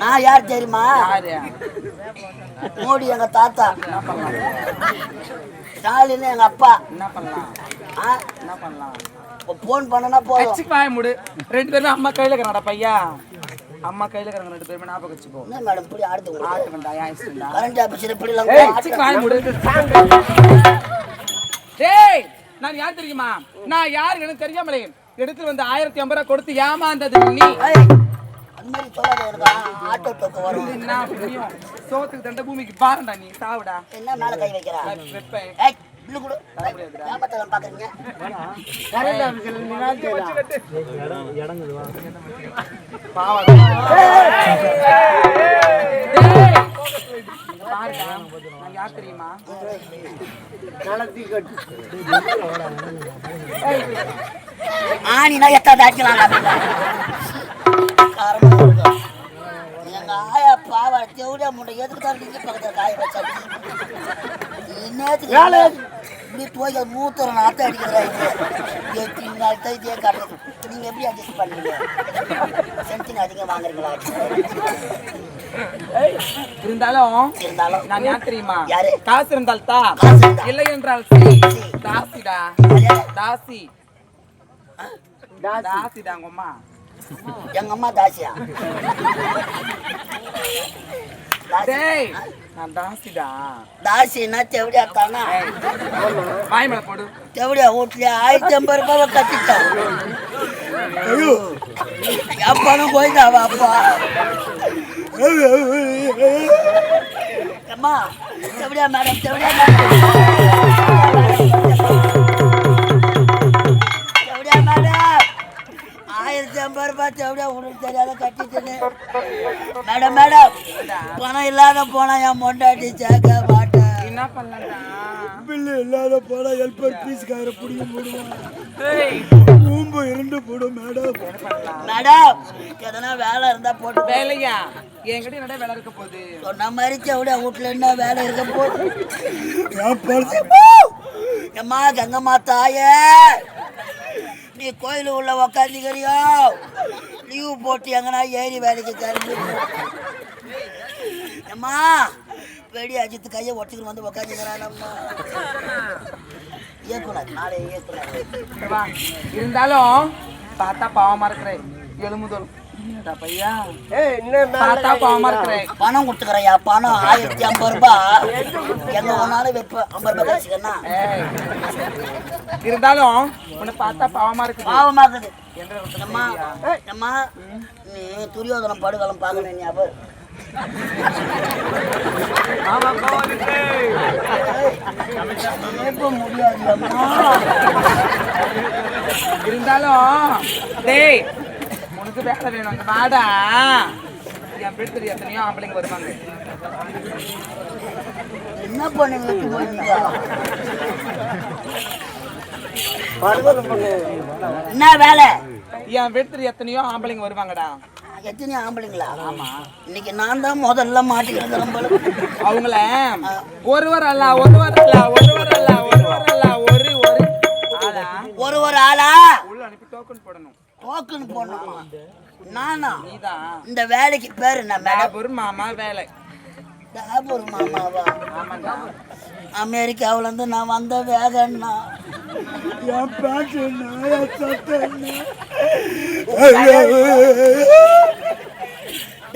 நான் யார் தெரியுமா? யாரு? மோடி எங்க தாத்தா. ஸ்டாலின் எங்க அப்பா. என்ன பண்ணலாம்? ஆ? என்ன பண்ணலாம்? போன் பண்ணனா போதும். வாய முடு. ரெண்டு பேருமே அம்மா கையில இருக்கிறாடா பையா? அம்மா கையில இருக்கிறாங்க ரெண்டு பேருமே ஞாபகம் வச்சுக்கோ. என்ன மேடம் இப்படி ஆடுது வந்தா ஏன் இஷ்டம்டா கரண்ட் ஆபீஸ்ல இப்படி எல்லாம் வச்சுக்கு வாய முடு. டேய் நான் யார் தெரியுமா? நான் யார் எனக்கு தெரியாமலே எடுத்து வந்து ஆயிரத்தி ஐம்பது ரூபாய் கொடுத்து ஏமாந்தது நீ. மாதிரி சொல்லாத எனக்கு. ஆட்டோ தொக்க வரும். என்ன புண்ணியம் சோத்துக்கு தண்ட பூமிக்கு பாருடா நீ சாவுடா. என்ன மேல கை வைக்கிறா? நான் வெப்பேன். ஏய் பில்லு கொடு. ஏமாத்தலாம் பாக்குறீங்க. பாவம் டேய் இங்க பாருடா நான் யார் தெரியுமா ஆணினா எத்தாவது அடிக்கலாம் எங்க ஆயா பாவா தேவடியா முண்டை எதுக்கு தான் நீங்க பக்கத்துல காய வச்சா நேற்று இப்படி போய் மூத்தரம் நாத்த அடிக்கிறாங்க எட்டு நாள் தான் இதே நீங்க எப்படி அட்ஜஸ்ட் பண்ணுவீங்க சென்டிங் அதிகம் வாங்குறீங்களா இருந்தாலும் இருந்தாலும். நான் யார் தெரியுமா? யாரு? காசு இருந்தால் தா. இல்லை என்றால் தாசிடா? தாசி. தாசிடா உங்க அம்மா. எங்க அம்மா தாசியா? தாசி- டேய் நான் தாசிடா. தாசின்னா தேவடியா தானா? வாய் மேல போடு. தேவடியா வீட்லயே ஆயிரத்தி ஐம்பது ரூபாவை கட்டிட்டான் ஐயோ என் பணம் போயிட்டாவா அப்பா? அம்மா தேவடியா மேடம் தேவடியா மேடம். ஐம்பது ரூபாய் தேவடியா உனக்கு தெரியாத கட்டிட்டேன்னு மேடம் மேடம் பணம் இல்லாத போனா என் மொண்டாட்டி சேர்க்க மாட்டேன் என்ன பண்ணலடா பில்லு இல்லாத போனா ஹெல்பர் பீஸ்கார புடிக்க முடியும் டேய். பூம்பு இரண்டு போடும் மேடம். என்ன பண்ணலாம் மேடம் எதனா வேலை இருந்தா போட்டு வேலையா? என்கிட்ட என்னடா வேலை இருக்க போகுது? சொன்ன மாதிரி செவிட வீட்டுல என்ன வேலை இருக்க போகுது? என் பரிசு எம்மா கங்கம்மா தாயே. நீ கோயில் உள்ள உக்காந்துக்கிறியோ? லீவு போட்டு எங்கன்னா ஏறி வேலைக்கு கிளம்பி. அம்மா வெடி அஜித்து கையை ஒட்டிக்கிட்டு வந்து உக்காந்துக்கிறானம்மா இயக்குனர் நாளை இயக்குனர் இருந்தாலும் பார்த்தா பாவமா இருக்கிறேன். எலும்புதோல் பையா? பார்த்தா பாவமா இருக்கிறேன். பணம் கொடுத்துக்கிறேயா பணம் ஆயிரத்தி ஐம்பது ரூபாய். எங்க வேணாலும் வைப்பேன் ஐம்பது ரூபாய் கழிச்சுக்கண்ணா ஏய். இருந்தாலும் உன்னை பார்த்தா பாவமா இருக்குது. அம்மா அம்மா நீ துரியோதனம் படுகளம் பார்க்கணும் அம்மா. இருந்தாலும் டேய் உனக்கு வேலை வேணும் அந்த வாடா. என் வீட்டு எத்தனையோ ஆம்பளைங்க வருவாங்க. என்ன போயிருந்தா என்ன வேலை? என் வீட்டு எத்தனையோ ஆம்பளைங்க வருவாங்கடா. எத்தனை ஆம்பளைங்களா? ஆமா. இன்னைக்கு நான் தான் முதல்ல மாட்டிக்கிறது நம்மள அவங்கள ஒருவர் அல்ல ஒருவர் அல்ல ஒருவர் அல்ல ஒருவர் அல்ல ஒரு ஒரு. ஆளா? ஒரு ஒரு ஆளா? உள்ள அனுப்பி டோக்கன் போடணும். டோக்கன் போடணுமா நானா? இந்த வேலைக்கு பேர் என்ன மேடம்? மாமா வேலை. டாபூர் மாமாவா? ஆமாண்டா அமெரிக்காவுல இருந்து நான் வந்த வேகன்னா என் என்ன?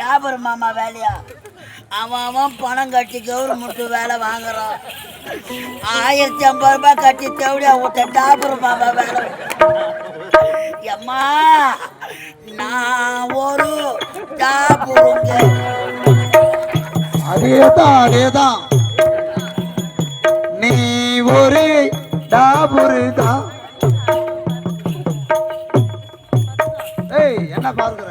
டாபர் மாமா வேலையா? அவன் அவன் பணம் கட்டி கவர்மெண்ட் வேலை வாங்குறான். ஆயிரத்தி ஐம்பது ரூபாய் கட்டி தேவடியா விட்ட டாபர் மாமா வேலை. எம்மா நான் ஒரு டாபுருங்க அதேதான் அதேதான் நீ ஒரு டாபுரு தான் ஏய் என்ன பார்க்கிற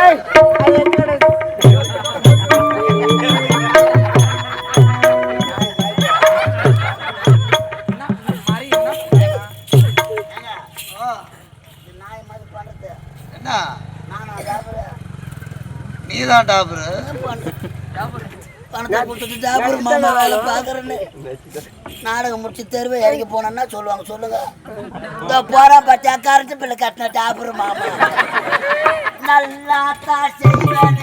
ஐ, தான் டாபுரு. பணத்தை கொடுத்துட்டு டாபர் மாமா வேலை பார்க்கறேன்னு. நாடகம் முடிச்சு தெருவை இறங்கி போனோம்னா சொல்லுவாங்க சொல்லுங்க. இந்த போறா பச்சா கரண்ட் பிள்ளை கட்டின டாபர் மாமா. நல்லா தான் செய்வேன்.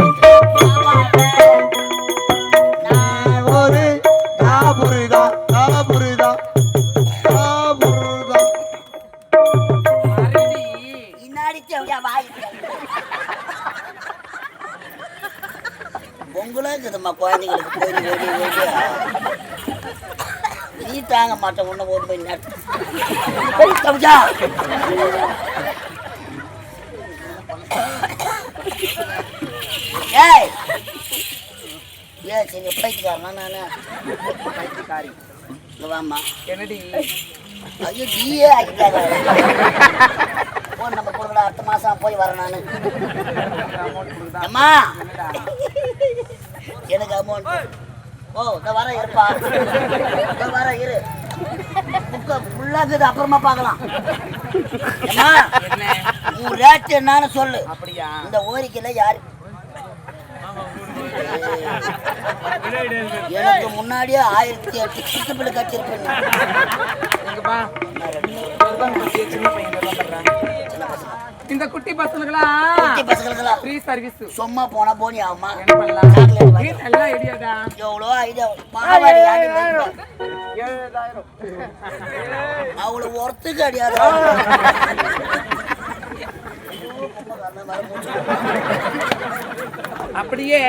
இருக்குதும்மா குழந்தைங்களுக்கு போய் வேண்டிய வேண்டிய நீ தாங்க மாட்டேன் ஒன்று ஓடி போய் கவிஜா ஏய். ஏ சரி பைத்துக்காரனா நானு? பைத்தியக்காரி. இங்க வாம்மா. என்னடி? ஐயோ நீயே ஆக்கிட்டாங்க போன் நம்ம கொடுக்கல அடுத்த மாசம் போய் வரேன் நானு. அம்மா. எனக்கு அமௌண்ட் ஓ இந்த வர இருப்பா. இந்த வர இரு. புக்க ஃபுல்லாக்குது அப்புறமா பார்க்கலாம். உன் ரேட் என்னன்னு சொல்லு. அப்படியா? இந்த ஓரிக்கையில யாரு? எனக்கு முன்னாடியே ஆயிரத்தி எட்டு சுத்துப்பிள்ளை கட்டியிருப்பேன். இங்க பா இதுதான் குட்டி, சின்ன பையன் தான் பண்றான். சின்ன பசங்க இந்த குட்டி பசங்களுக்கெல்லாம் குட்டி பசங்களுக்கெல்லாம் ஃப்ரீ சர்வீஸ் சும்மா போனா போனி ஆகுமா என்ன பண்ணலாம்? சாக்லேட் வாங்கி. எல்லாம் ஐடியாடா எவ்வளோ ஐடியா பாவாடி ஆடி மேய்ப்பா. அவ்வளோ ஒர்த்துக்கு அடியாத? அப்படியே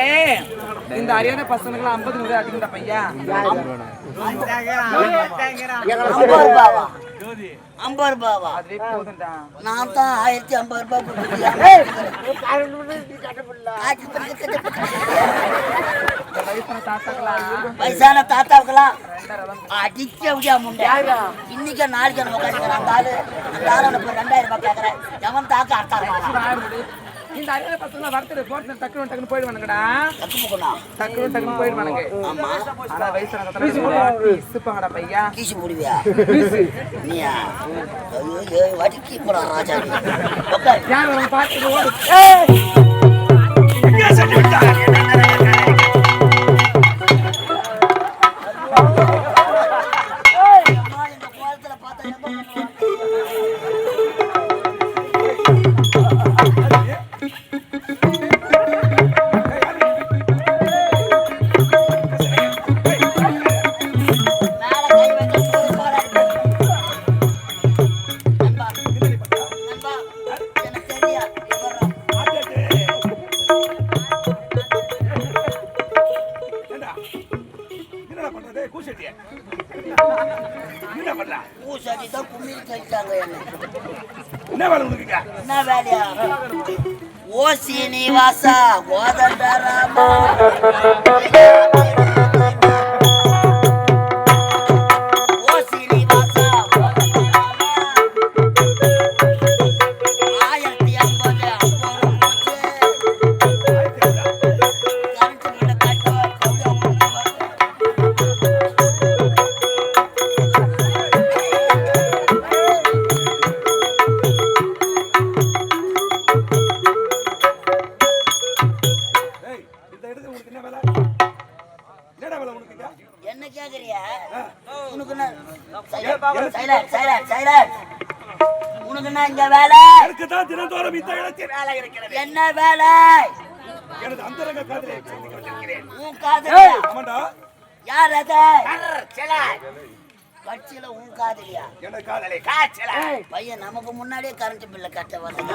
இந்த அரியான பசங்களுக்கெல்லாம் ஐம்பது நூறு அதிகம் பையா. ஐம்பது ரூபாவா? நான் தான் ஆயிரத்தி ஐம்பது ரூபாய் வயசான தாத்தாவுக்கெல்லாம் அடிக்க முடியா முண்டை. இன்னைக்கு நாளைக்கு நம்ம உட்காந்துக்கிறேன் அந்த ஆளு அந்த ஆளு ரெண்டாயிரம் ரூபாய் கேட்கறேன் எவன் தாக்க அர்த்தாருமா ஆறு இந்த அரியான பசங்க வரத்துல போட்டு டக்குனு டக்குனு போயிடுவானுங்கடா. டக்குனு டக்குனு போயிடுவானுங்க. ஆமா. ஆனா தாத்தா இசுப்பாங்கடா பையா. கீசி முடிவியா நீயா? ஐயோ வாட்டி கீப்படா ராஜா நீ. உட்காரு. யார் அவங்க பார்த்து ஓடு. அம்மா, பூசாரி தான் கும்மியில் கழிச்சாங்க என்னை. என்ன வேலை உனக்கு என்ன வேலையா ஓ சீனிவாசா கோதண்டராமா தினந்தோறும் இந்த இடத்தில். வேலை இருக்கிறது. என்ன வேலை? எனது அந்தரங்க காதலை உன் காதலியா? ஆமாண்டா யார் அது? கட்சியில உன் காதலியா? எனது காதலை பையன் நமக்கு முன்னாடியே கரண்ட் பில்ல கட்ட வந்தது